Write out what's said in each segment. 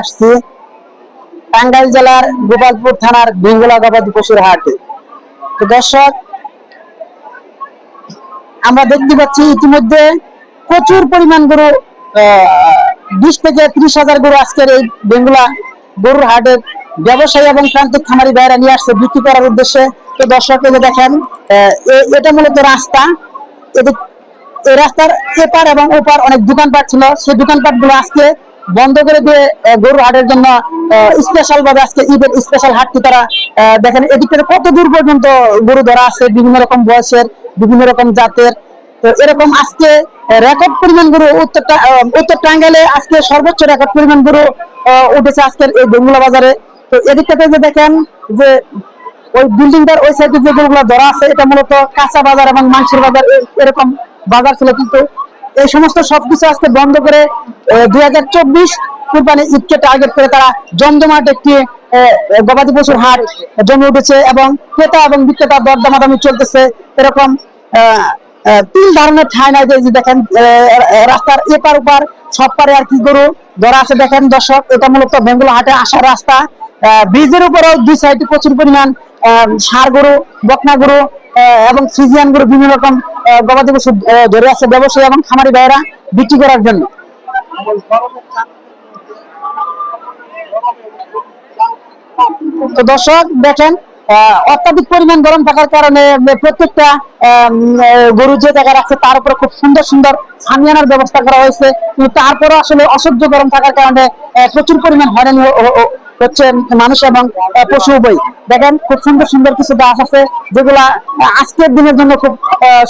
আসছি। টাঙ্গাইল জেলার গোপালপুর থানার বেঙ্গলা গবাদি পশুর হাটে। তো দর্শক, আমরা দেখতে পাচ্ছি ইতিমধ্যে প্রচুর পরিমাণ গরু বিশ থেকে ত্রিশ হাজার গরু আজকের এই বেঙ্গুলা গরুর হাটের ব্যবসায়ী এবং প্রান্তিক খামারি ভাইরা নিয়ে আসছে বিক্রি করার উদ্দেশ্যে। তো দর্শক দেখেন এটা মূলত রাস্তা। এই রাস্তার এপার এবং ওপার অনেক দোকানপাট ছিল। সেই দোকানপাটগুলো আজকে বন্ধ করে দিয়ে গরুর হাটের জন্য স্পেশাল ভাবে আজকে ঈদের স্পেশাল হাটটি তারা দেখেন এদিক থেকে কত দূর পর্যন্ত গরু ধরা আছে, বিভিন্ন রকম বয়সের, বিভিন্ন রকম জাতের। তো এরকম আজকে রেকর্ড পরিমাণ গরু উত্তর উত্তর টাঙ্গাইলে আজকে সর্বোচ্চ রেকর্ড পরিমাণ গরু উঠেছে আজকের এই বেঙ্গুলা বাজারে। তো এদিক থেকে যে দেখেন, যে ওই বিল্ডিংটার ওই সাইডে যে গরুগুলো ধরা আছে, এটা মূলত কাঁচা বাজার এবং মাংসের বাজার এরকম বাজার ছিল কিন্তু এই সমস্ত সবকিছু আজকে বন্ধ করে দুই হাজার চব্বিশ কুরবানি ঈদকে টার্গেট করে তারা জমজমাট একটি গবাদি পশুর হাট জমে উঠেছে এবং ক্রেতা এবং বিক্রেতা দরদামাদামি চলতেছে এরকম তিন ধরনের ঠাই নাই যে দেখেন রাস্তার এপার ওপার সব পারে আর কি গরু ধরা আছে। দেখেন দর্শক, এটা মূলত বেঙ্গুলা হাটে আসার রাস্তা। ব্রিজের উপরেও দুই সাইডে প্রচুর পরিমাণ ষাঁড় গরু, বকনা গরু এবং ফ্রিজিয়ান গরু বিভিন্ন রকম গবাদি পশু ধরে আছে ব্যবসায়ী এবং খামারি ভাইয়েরা বিক্রি করার জন্য। তো দর্শক, দেখেন অত্যাধিক পরিমাণ গরম থাকার কারণে প্রত্যেকটা গরু যে জায়গায় রাখছে, তার উপরে খুব সুন্দর সুন্দর ছানিয়ানোর ব্যবস্থা করা হয়েছে। তারপরে আসলে অসহ্য গরম থাকার কারণে প্রচুর পরিমাণ হয়রানি হচ্ছে মানুষ এবং পশু উভয়। দেখেন, খুব সুন্দর সুন্দর কিছু আছে, যেগুলা আজকের দিনের জন্য খুব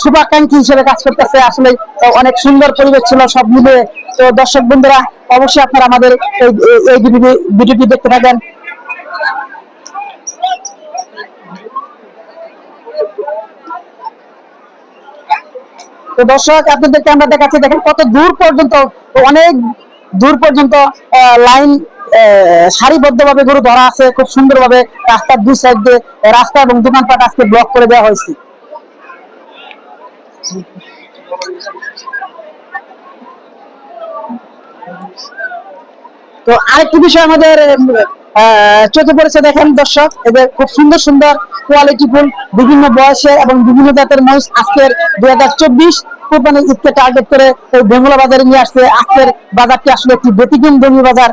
শুভাকাঙ্ক্ষী হিসেবে কাজ করতেছে। আসলে অনেক সুন্দর পরিবেশ ছিল সব তো দর্শক বন্ধুরা, অবশ্যই আপনারা আমাদের এই ভিডিওটি- দেখতে থাকেন। তো দর্শক, আপনাদেরকে আমরা দেখাচ্ছি, দেখেন কত দূর পর্যন্ত, অনেক দূর পর্যন্ত লাইন সারিবদ্ধ ভাবে গরু ধরা আছে, খুব সুন্দরভাবে রাস্তার দুই সাইড দিয়ে রাস্তা এবং দোকানপাট আজকে ব্লক করে দেওয়া হয়েছে। তো আরেকটি বিষয় আমাদের চোখে পড়েছে দেখেন দর্শক এদের খুব সুন্দর সুন্দর কোয়ালিটি ফুল, বিভিন্ন বয়সের এবং বিভিন্ন জাতের মহিষ আজকের দুই হাজার চব্বিশ কোরবানি ঈদকে টার্গেট করে এই বেঙ্গলা বাজারে নিয়ে আসছে। আজকের বাজারটি আসলে একটি ব্যতিক্রম জমি বাজার।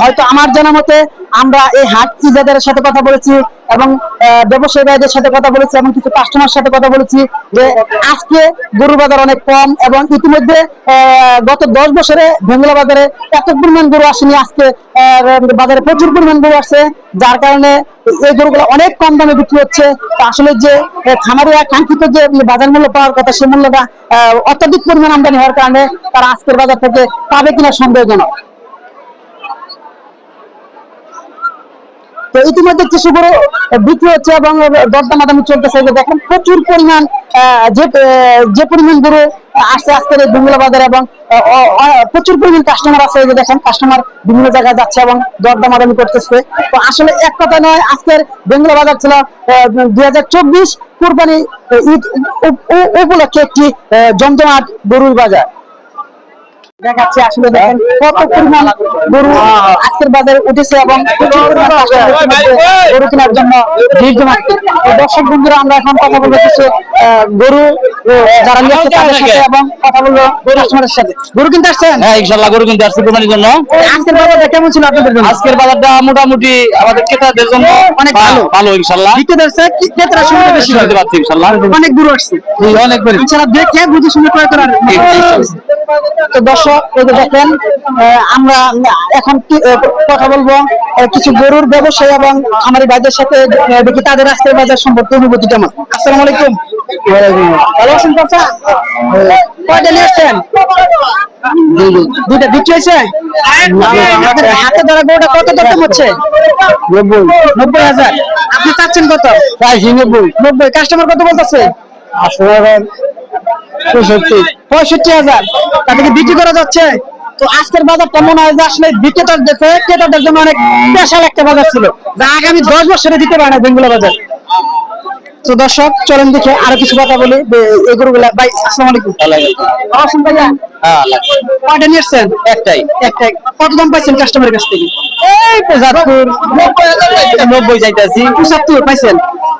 হয়তো আমার জানা মতে আমরা এই হাট ইজাদের সাথে কথা বলেছি এবং ব্যবসায়ী ভাইদের সাথে কথা বলেছি এবং কিছু কাস্টমার সাথে কথা বলেছি যে আজকে গরু বাজার অনেক কম এবং ইতিমধ্যে গত দশ বছরে ভেঙ্গলা বাজারে এত পরিমাণ গরু আসেনি। আজকে বাজারে প্রচুর পরিমাণ গরু আছে যার কারণে এই গরুগুলো অনেক কম দামে বিক্রি হচ্ছে। আসলে যে খামারিরা কাঙ্ক্ষিত যে বাজার মূল্য পাওয়ার কথা সে মূল্যটা অত্যাধিক পরিমাণ আমদানি হওয়ার কারণে তারা আজকের বাজার থেকে পাবে কিনা সন্দেহজনক। তো ইতিমধ্যে কিছু গরু বিক্রি হচ্ছে এবং দরদামাদামি চলতেছে। যে দেখেন প্রচুর পরিমাণ যে যে পরিমাণ গরু আস্তে আস্তে বেঙ্গলা বাজারে এবং প্রচুর পরিমাণ কাস্টমার আছে। যে দেখেন কাস্টমার বিভিন্ন জায়গায় যাচ্ছে এবং দরদামাদামি করতেছে। তো আসলে এক কথা নয়, আজকের বেঙ্গলা বাজার ছিল দুই হাজার চব্বিশ কুরবানি ঈদ উপ- উপ- উপলক্ষে একটি জমজমাট গরুর বাজার। দেখাচ্ছে আসলে দেখেন কত পরিমাণ গরু আজকের বাজারে উঠেছে এবং প্রচুর পরিমাণ customer ইতিমধ্যে গরু কেনার জন্য ভিড় জমাচ্ছে। দর্শক বন্ধুরা আমরা এখন কথা বলব কিছু গরু যারা নিয়ে তাদের সাথে এবং কথা বলব কাস্টমারের সাথে। গরু কিনতে আসছেন? হ্যাঁ গরু কিনতে আসছি কোরবানির জন্য। আজকের বাজারটা কেমন ছিল আপনাদের জন্য? আজকের বাজারটা মোটামুটি আমাদের ক্রেতাদের জন্য অনেক ভালো। ভালো ইনশাল্লাহ বিক্রেতার চেয়ে ক্রেতারা সুবিধা বেশি। পাচ্ছি ইনশাল্লাহ অনেক গরু আসছে। অনেক গরু। ইনশাআল্লাহ দেখে বুঝে শুনে ক্রয় করার তো দর্শক এই যে দেখেন আমরা এখন কথা বলব কিছু গরুর ব্যবসায়ী এবং আমার ভাইদের সাথে দেখি তাদের আজকের বাজার সম্পর্কে অনুভূতি কেমন? আসসালামু আলাইকুম। ভালো আছেন চাচা? কয়টা নিয়ে আসছেন? দুইটা বিক্রি হয়েছে? হাতে ধরা গরুটা কত দাম হচ্ছে? নব্বই হাজার। আপনি চাচ্ছেন কত? নব্বই নব্বই। কাস্টমার কত বলতেছে? আসলে পঁয়ষট্টি। পঁয়ষট্টি হাজার। তাদেরকে বিক্রি করা যাচ্ছে। তো আজকের বাজারটা মনে হয় যে আসলে বিক্রেতার দেখে ক্রেতাদের জন্য অনেক স্পেশাল একটা বাজার ছিল যা আগামী দশ বছরে দিতে পারে না বেঙ্গুলা বাজার। তো দর্শক চলেন দেখে আরও কিছু কথা বলি। গরুগুলা ভাই আসসালামু আলাইকুম। আসুন ভাইয়া। কয়টা নিয়ে একটাই। একটাই। কত দাম পাইছেন কাস্টমারের কাছ থেকে? এই পঁচাত্তর নব্বই চাইতেছি পঁচাত্তর পাইছেন। হ্যাঁ হ্যাঁ,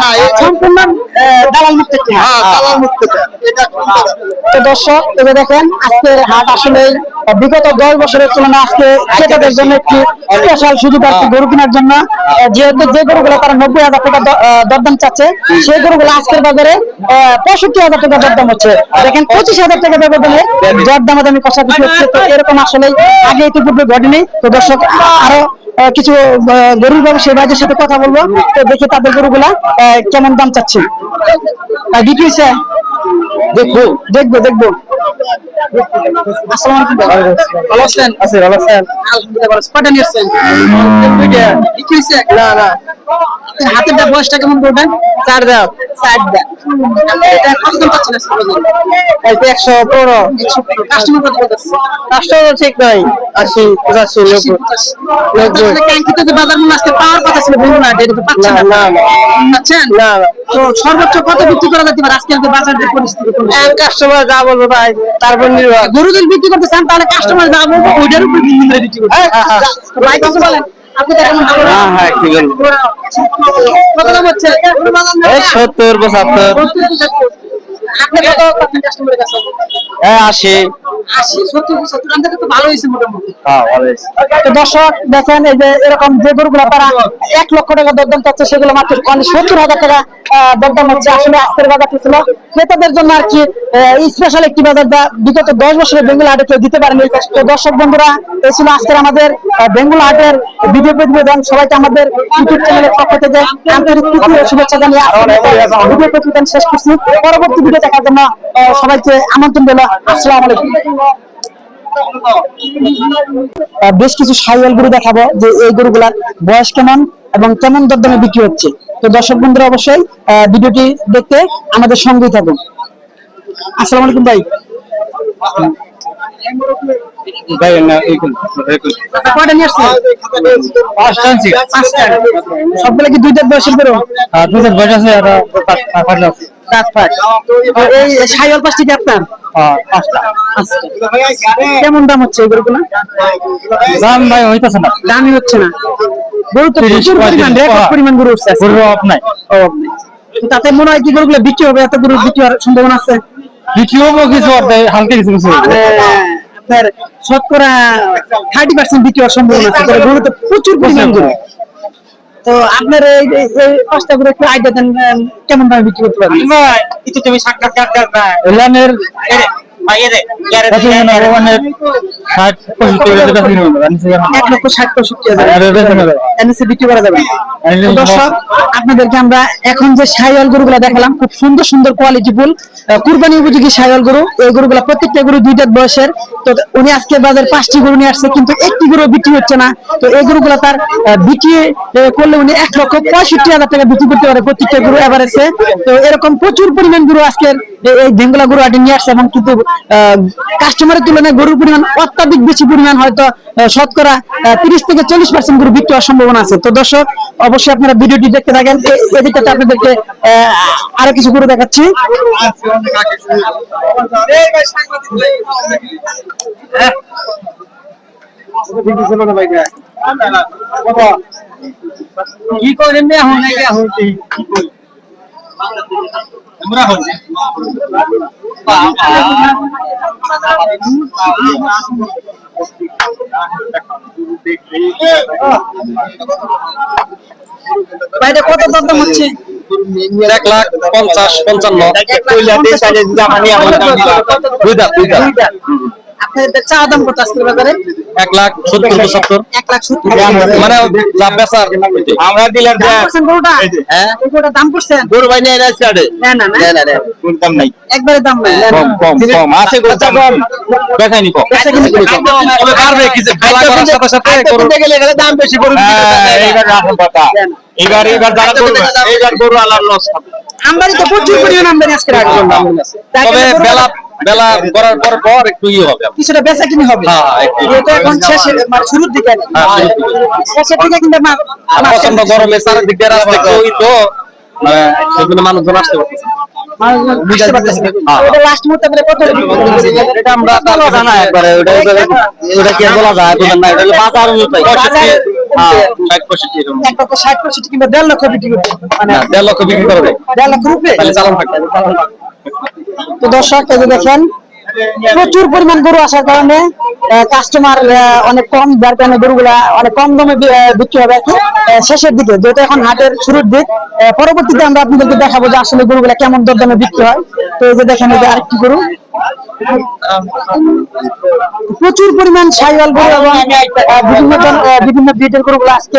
হ্যাঁ, এটা। এটা সুন্দর। তো দর্শক এবার দেখেন আজকের হাট আসলে বিগত দশ বছরের তুলনায় আজকে ক্রেতাদের জন্য একটি স্পেশাল সুবিধা আছে গরু কেনার জন্য। যেহেতু যে গরুগুলো তারা নব্বই হাজার টাকা দরদাম চাচ্ছে সেই গরুগুলো আজকের বাজারে পঁয়ষট্টি হাজার টাকা দরদাম হচ্ছে। দেখেন পঁচিশ হাজার টাকা ব্যবধানে দরদাম আমি কথা কিছু হচ্ছে এরকম আসলে আগে ইতিপূর্বে ঘটেনি। তো দর্শক আরও কিছু গরুর ব্যবসায়ী ভাইদের সাথে কথা বলব। তো দেখি তাদের গরুগুলা কেমন দাম চাচ্ছে। বিক্রি দেখব। দেখব দেখব। ভালো আছেন আছে ভালো আছেন? আলহামদুলিল্লাহ ভালো কয়টা নিয়ে দুইটা। বিক্রি হয়েছে? না না। হাতের দা বয়সটা কেমন করবেন চার দাঁত। চার দাঁত। এটা কত পাচ্ছেন আজকে একশো পনেরো। কাস্টমার কত বলতেছে? কাস্টমার ঠিক নাই। আশি পঁচাশি নব্বই। কাঙ্ক্ষিত যে বাজার মূল্য আজকে পাওয়ার কথা ছিল বেগুন হাটে, এটা তো পাচ্ছেন না, না। না, না। পাচ্ছেন? না, না। তো সর্বোচ্চ কত বিক্রি করা যেতে পারে আজকের যে বাজার যে পরিস্থিতি? কাস্টমার যা বলব তাই তারপর গরু যদি বিক্রি করতে চান তাহলে কাস্টমার যা ওইটার উপর ভিত্তি করে বিক্রি করতে ভাই কিছু বলেন। হ্যাঁ, হ্যাঁ, দাম সত্তর পঁচাত্তর। কাছে? হ্যাঁ আশি। আশি সত্তর সত্তর আমাদের তো ভালো হয়েছে মোটামুটি। হ্যাঁ ভালো হয়েছে। তো দর্শক দেখেন এই যে এরকম যে গরুগুলো তারা এক লক্ষ টাকা দরদাম চাচ্ছে সেগুলো মাত্র সত্তর হাজার টাকা দরদাম হচ্ছে। আসলে আজকের বাজারটি ছিল। ক্রেতাদের জন্য আর কি স্পেশাল একটি বাজার যা বিগত দশ বছরের বেঙ্গল হাটে কেউ দিতে পারেনি। তো দর্শক বন্ধুরা এই ছিল আজকের আমাদের বেঙ্গল হাটের ভিডিও প্রতিবেদন। সবাইকে আমাদের ইউটিউব চ্যানেলের পক্ষ থেকে আন্তরিক প্রীতি ও শুভেচ্ছা জানিয়ে ভিডিও প্রতিবেদন শেষ করছি। পরবর্তী ভিডিও দেখার জন্য সবাইকে আমন্ত্রণ দিল আসসালামু আলাইকুম। বেশ কিছু সাইওয়াল গরু দেখাবো যে এই গরুগুলার বয়স কেমন এবং কেমন দরদামে বিক্রি হচ্ছে। তো দর্শক বন্ধুরা অবশ্যই ভিডিওটি দেখতে আমাদের সঙ্গেই থাকুন। আসসালামু আলাইকুম ভাই। সবগুলো কি বয়সের বয়স আছে আর এই পাঁচটি আপনার? পাঁচটা। কেমন দাম হচ্ছে এই গরুগুলো? দাম ভাই হইতেছে না। দামই হচ্ছে না। গরু তো প্রচুর পরিমাণ রেকর্ড হ্যাঁ। পরিমাণ গরু উঠছে গরু অফ নাই। তো তাতে মনে হয় কি গরুগুলো বিক্রি হবে? এত গরু বিক্রি হওয়ার সম্ভাবনা আছে? বিক্রি হব কিছু হালকা কিছু কিছু মানে আপনার শতকরা থার্টি পার্সেন্ট বিক্রি হওয়ার সম্ভাবনা আছে। গরু তো প্রচুর পরিমাণ গরু। তো আপনার এই এই- এই পাঁচটা একটু আইডিয়া দেন কেমন দামে বিক্রি করতে পারবেন? কিছু তুমি সাক্ষাৎকার ষাট পঁয়ষট্টি হাজার টাকা কিনে নেব, জানিস কেন? এক লক্ষ ষাট পঁয়ষট্টি হাজার। আর এর বেশি নেবে। এনএসএ বিক্রি করা যাবে দর্শক আপনাদেরকে আমরা এখন যে সাইওয়াল গরুগুলা দেখালাম খুব সুন্দর সুন্দর কোয়ালিটি ফুল কুরবানি উপযোগী সাইওয়াল গরু এই গরুগুলা প্রত্যেকটা গরু বয়সের। তো উনি আজকে বাজার পাঁচটি গরু নিয়ে আসছে কিন্তু একটি গরু বিক্রি হচ্ছে না। তো এই গরুগুলা তার বিক্রি করলে উনি এক লক্ষ পঁয়ষট্টি হাজার টাকা বিক্রি করতে পারে প্রত্যেকটা গরু এভারেজে তো এরকম প্রচুর পরিমাণ গরু আজকের এই- বেঙ্গলা গরু আটি নিয়ে আসছে এবং কিন্তু কাস্টমারের তুলনায় গরুর পরিমাণ অত্যাধিক বেশি পরিমাণ হয়তো শতকরা তিরিশ থেকে চল্লিশ পার্সেন্ট গরু বিক্রি সম্ভাবনা আছে। তো দর্শক, অবশ্যই আপনারা ভিডিওটি দেখতে থাকেন। এদিকটাতে আপনাদেরকে আরও কিছু গরু দেখাচ্ছি। কি করেন না এখন? এই এখন বাইরে কত দরদাম হচ্ছে? এক লাখ পঞ্চাশ পঞ্চান্ন। আপনাদের চা দাম কত আজকের বাজারে? এক লাখ সত্তর পঁচাত্তর মানে বেচার আমরা ডিলার দাম করছেন গরুটা? এই গরুটার দাম করছেন? গরু ভাই নিয়ে আসছে না না না। না না কোন দাম নাই। একবারে দাম নাই। না, না। কম কম কম। আছে গরু কম। দেখাইনি কম বেচা কিনে করি কম। তবে পারবে কিছু খেলা করার সাথে সাথে গরু গেলে দাম বেশি গরু এইবার আসল কথা। এবার এবার যারা করবে এইবার গরু আলার লস হবে। আমদানি তো প্রচুর পরিমাণ আমদানি আজকে রাখব তবে বেলা বেলা করার পর পর একটু ইয়ে হবে। কিছুটা বেচা কিনে হবে। হ্যাঁ, এখন শেষে মানে শুরুর দিকে। হ্যাঁ, শুরুর দিকে। শেষের দিকে কিন্তু মা- আর মাস- প্রচণ্ড গরমে চারিদিক দিয়ে রাস্তা ওই তো মানে সেজন্য মানুষজন আসতে পারতেছে না। মানুষজন বুঝতে পারতেছে না। হ্যাঁ। ওটা last মুহূর্তে বলে কত এটা আমরা তার একবারে ওটা ওটা কি বলা যায়? না এটা বাজার অনুযায়ী। পঁয়ষট্টি হ্যাঁ কিংবা দেড় লক্ষ বিক্রি মানে দেড় লক্ষ বিক্রি করবে। দেড় লক্ষ রুপে? চালান থাকবে। তো দর্শক দেখেন প্রচুর পরিমাণ গরু আসার কারণে কাস্টমার অনেক কম, যার কারণে গরুগুলা অনেক কম দামে বিক্রি হবে শেষের দিকে, যেহেতু এখন হাটের শুরুর দিক পরবর্তীতে আমরা আপনাদেরকে দেখাবো যে আসলে গরুগুলা কেমন দরদামে বিক্রি হয়। তো এই যে দেখেন আরেকটি গরু প্রচুর পরিমাণ সাইওয়াল গরু এবং বিভিন্ন বিভিন্ন ব্রিডের গরুগুলো আজকে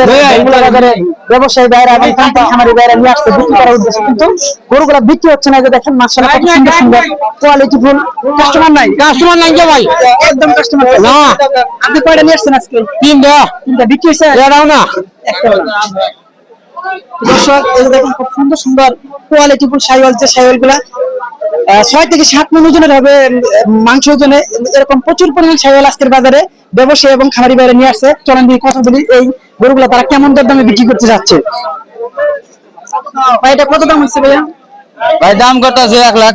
বাজারে ব্যবসায়ী বাইরে এবং খামারি নিয়ে আসছে বিক্রি করার উদ্দেশ্যে। কিন্তু গরুগুলা বিক্রি হচ্ছে না যে দেখেন মাসাল্লাহ কত সুন্দর সুন্দর কোয়ালিটি ফুল। কাস্টমার নাই? কাস্টমার নাই যে ভাই। একদম কাস্টমার না। আপনি কয়টা নিয়ে আসছেন আজকে? তিনটা। তিনটা বিক্রি হয়েছে? না। একটা। দর্শক এই যে খুব সুন্দর সুন্দর কোয়ালিটি ফুল সাইওয়াল যে সাইওয়ালগুলা ছয় থেকে সাত মন ওজনের হবে মাংস ওজনে। এরকম প্রচুর পরিমাণ সাইওয়াল আজকের বাজারে ব্যবসায়ী এবং খামারি বাইরে নিয়ে আসছে। চলেন দিয়ে কথা বলি এই গরুগুলা তারা কেমন দর দামে বিক্রি করতে যাচ্ছে? ভাই এটা কত দাম হচ্ছে ভাইয়া? ভাই দাম কত আছে এক লাখ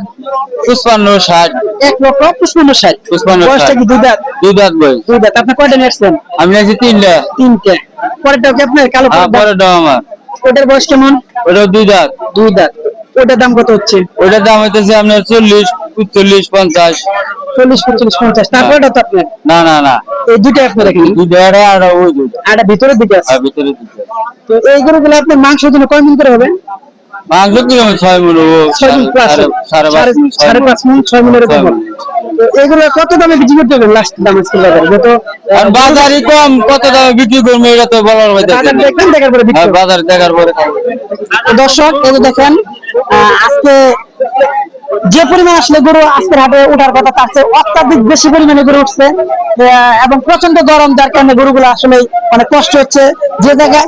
পুষ্পান্ন ষাট। এক লক্ষ পুষ্পান্ন ষাট। পুষ্পান্ন বয়সটা ষাট। কি দুই দাঁত? দুই দাঁত বই দুই দাঁত। আপনি কয়টা নিয়ে আসছেন? আমি আছি তিনটা। তিনটে। পরেরটাও কি আপনার? কালো হ্যাঁ? পরেরটাও আমার। ওটার বয়স কেমন? ওটাও দুই দাঁত। দুই দাঁত। ওটার দাম কত হচ্ছে? ওটার দাম হইতেছে আপনার চল্লিশ চল্লিশ পঞ্চাশ। চল্লিশ পঁয়তাল্লিশ পঞ্চাশ। তারপরে তো আপনার? না না না। এই দুইটা আপনার এখানে? দুই আর ওই দুইটা। আর দিকে আছে? ভিতরে দুইটা। তো এই গরুগুলো আপনার মাংসের জন্য কয় মিন করে হবে? মাংস মন ও ছয় মিন সাড়ে- পাঁচ সাড়ে সাড়ে পাঁচ মিন ছয় মিনের মিন। এগুলো কত দামে বিক্রি করতে হবে লাস্ট দাম আজকে বাজারে? বাজারই কম কত দামে বিক্রি করব এটা তো বলার বাজার দেখবেন দেখার পরে বিক্রি বাজার দেখার পরে। দর্শক এই দেখেন আজকে যে পরিমাণ আসলে গরু আজকের হাটে ওঠার কথা তার চেয়ে অত্যাধিক বেশি পরিমাণে গরু উঠছে। এবং প্রচণ্ড গরম যার কারণে গরুগুলো আসলে অনেক কষ্ট হচ্ছে। যে জায়গায়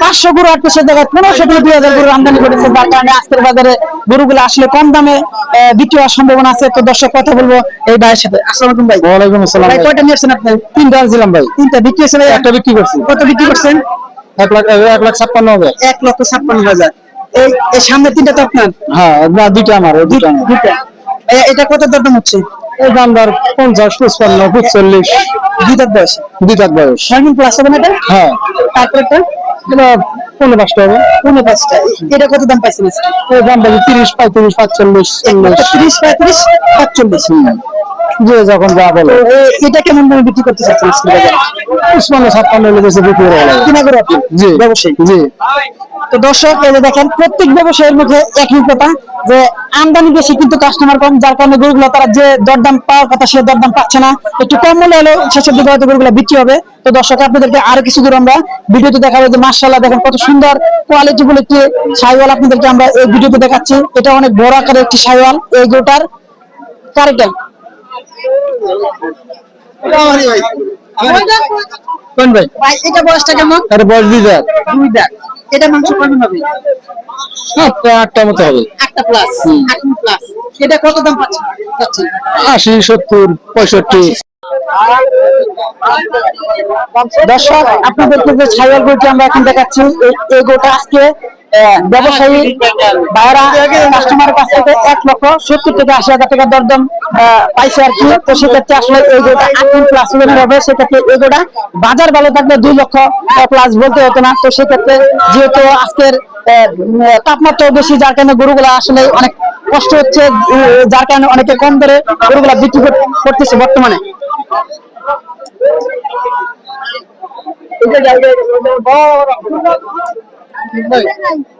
পাঁচশো গরু আটকে সে জায়গায় পনেরোশো থেকে দুই হাজার গরু আমদানি করেছে যার কারণে আজকের বাজারে গরুগুলো আসলে কম দামে বিক্রি হওয়ার সম্ভাবনা আছে। তো দর্শক কথা বলব এই ভাইয়ের সাথে। আসসালামু আলাইকুম ভাই। ওয়ালাইকুম আসসালাম ভাই কয়টা নিয়েছেন আপনি? তিনটা আনছিলাম ভাই। তিনটা বিক্রি হয়েছে ভাই? একটা বিক্রি করছি। কত বিক্রি করছেন? এক লাখ এক লাখ ছাপ্পান্ন হাজার। এক লক্ষ ছাপ্পান্ন হাজার। এই সামনে তিনটা তো আপনার? হ্যাঁ না দুইটা আমার দুইটা দুইটা। এটা কত দরদাম হচ্ছে? এই দাম ধর পঞ্চাশ পঁচপান্ন পঁচল্লিশ দুইটার বয়স। দুই দাঁত বয়স। সারাদিন প্লাস হবে না এটা? হ্যাঁ। তারপরে এটা পনেরো পাঁচটা হবে। পনেরো পাঁচটা। এটা কত দাম পাইছেন? এই দাম পাচ্ছি তিরিশ পঁয়ত্রিশ পাঁচচল্লিশ তিরিশ পঁয়ত্রিশ পাঁচচল্লিশ। যে যখন যা বলে। এটা কেমন দামে বিক্রি করতে চাচ্ছেন ছাপ্পান্ন লেগেছে বিক্রি হয়ে গেল। কিনা করে আপনি? জি। ব্যবসায়ী? জি। তো দর্শক এই যে দেখেন প্রত্যেক ব্যবসায়ীর মুখে একই কথা যে আমদানি বেশি কিন্তু কাস্টমার কম যার কারণে গরুগুলো তারা যে দরদাম পাওয়ার কথা সে দরদাম পাচ্ছে না। একটু কম মূল্যে হলেও শেষের দিকে হয়তো গরুগুলো বিক্রি হবে। তো দর্শক আপনাদেরকে আরও কিছু দূর আমরা ভিডিওতে দেখাবো যে মার্শাল্লাহ দেখেন কত সুন্দর কোয়ালিটি বলে একটি সাইওয়াল আপনাদেরকে আমরা এই ভিডিওতে দেখাচ্ছি। এটা অনেক বড় আকারের একটি সাইওয়াল এই গরুটার কারেক্ট কোন ভাই? ভাই এটা বয়সটা কেমন? আরে বয়স দুই দাঁত। দুই দাগ এটা মাংস কেমন হবে? আটটা আটটা মতো হবে। আটটা প্লাস আট প্লাস এটা কত দাম পাচ্ছেন? পাচ্ছেন আশি সত্তর পঁয়ষট্টি। দর্শক আপনাদেরকে যে ছাইয়াল গরুটি আমরা এখন দেখাচ্ছি। এই- গরুটা আজকে ব্যবসায়ী বাইরা কাস্টমারের কাছ থেকে এক লক্ষ সত্তর থেকে আশি হাজার টাকা দরদাম পাইছে আর কি। তো সেক্ষেত্রে আসলে এই গরুটা আট প্লাস হবে সেক্ষেত্রে এই গরুটা বাজার ভালো থাকলে দুই লক্ষ প্লাস বলতে হতো না। তো সেক্ষেত্রে যেহেতু আজকের আহ, উম, তাপমাত্রা বেশি যার কারণে গরুগুলা আসলে অনেক কষ্ট হচ্ছে যার কারণে অনেকে কম দরে গরুগুলা বিক্রি কর- করতেছে বর্তমানে। এটা জায়গায় বড়